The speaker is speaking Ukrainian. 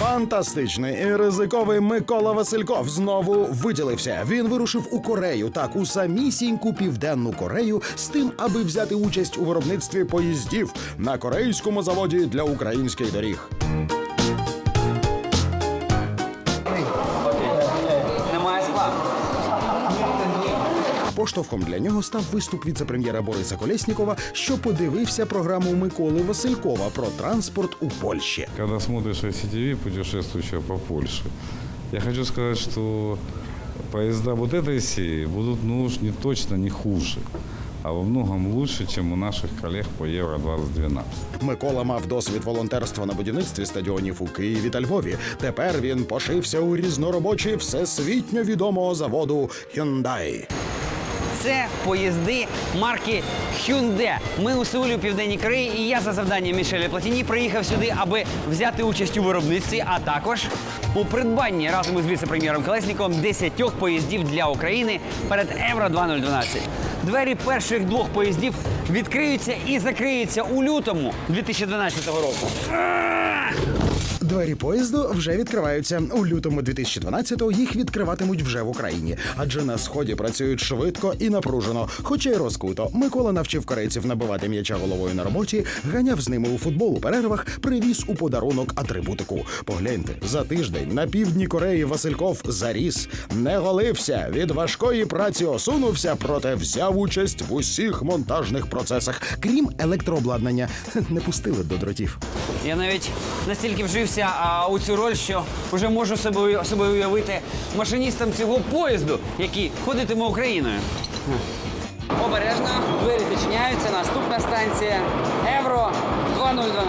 Фантастичний і ризиковий Микола Васильков знову виділився. Він вирушив у Корею, так у самісіньку південну Корею, з тим, аби взяти участь у виробництві поїздів на корейському заводі для українських доріг. Поштовхом для нього став виступ віце-прем'єра Бориса Колєснікова, що подивився програму Миколи Василькова про транспорт у Польщі. Когда смотришь ICTV, путешествующего по Польше, я хочу сказать, что поезда вот этой серии будут, ну не точно не хуже, а во многом лучше, чем у наших коллег по Евро-2012. Микола мав досвід волонтерства на будівництві стадіонів у Києві та Львові. Тепер він пошився у різноробочі всесвітньо відомого заводу Hyundai. Це поїзди марки Hyundai. Ми у Сеулі у Південній Кореї, і я за завданням Мішеля Платіні приїхав сюди, аби взяти участь у виробництві, а також у придбанні разом із віце-прем'єром Колесніковим 10 поїздів для України перед Євро 2012. Двері перших двох поїздів відкриються і закриються у лютому 2012 року. Двері поїзду вже відкриваються. У лютому 2012-го їх відкриватимуть вже в Україні, адже на сході працюють швидко і напружено, хоча й розкуто. Микола навчив корейців набивати м'яча головою на роботі, ганяв з ними у футбол у перервах, привіз у подарунок атрибутику. Погляньте, за тиждень на півдні Кореї Васильков заріс, не голився, від важкої праці осунувся, проте взяв участь в усіх монтажних процесах, крім електрообладнання. Не пустили до дротів. Я навіть настільки вжився а, у цю роль, що вже можу себе, себе уявити машиністом цього поїзду, який ходитиме Україною. Обережно, двері зачиняються. Наступна станція Євро 2012. Тю-тю!